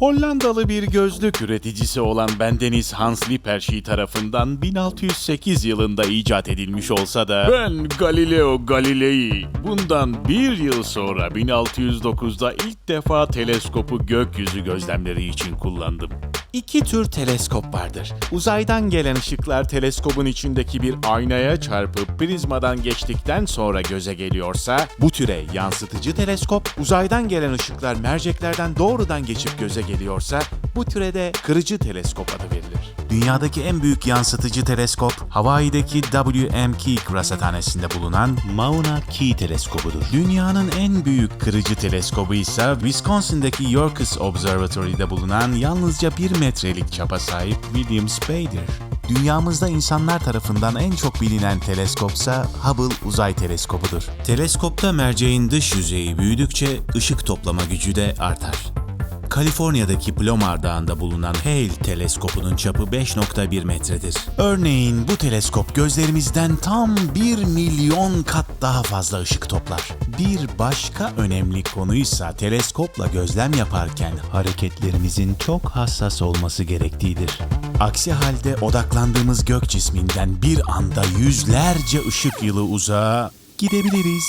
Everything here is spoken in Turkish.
Hollandalı bir gözlük üreticisi olan Bendeniz Hans Lippershey tarafından 1608 yılında icat edilmiş olsa da ben Galileo Galilei bundan bir yıl sonra 1609'da ilk defa teleskopu gökyüzü gözlemleri için kullandım. İki tür teleskop vardır. Uzaydan gelen ışıklar teleskobun içindeki bir aynaya çarpıp prizmadan geçtikten sonra göze geliyorsa bu türe yansıtıcı teleskop, uzaydan gelen ışıklar merceklerden doğrudan geçip göze geliyorsa bu türe de kırıcı teleskop adı verilir. Dünyadaki en büyük yansıtıcı teleskop, Hawaii'deki W.M. Keek Rasathanesi'nde bulunan Mauna Kea teleskobudur. Dünyanın en büyük kırıcı teleskobu ise Wisconsin'daki Yorkes Observatory'de bulunan yalnızca 1 metrelik çapa sahip William Spade'dir. Dünyamızda insanlar tarafından en çok bilinen teleskopsa Hubble Uzay Teleskobudur. Teleskopta merceğin dış yüzeyi büyüdükçe ışık toplama gücü de artar. Kaliforniya'daki Plomar Dağı'nda bulunan Hale teleskopunun çapı 5.1 metredir. Örneğin bu teleskop gözlerimizden tam 1 milyon kat daha fazla ışık toplar. Bir başka önemli konuysa teleskopla gözlem yaparken hareketlerimizin çok hassas olması gerektiğidir. Aksi halde odaklandığımız gök cisminden bir anda yüzlerce ışık yılı uzağa gidebiliriz.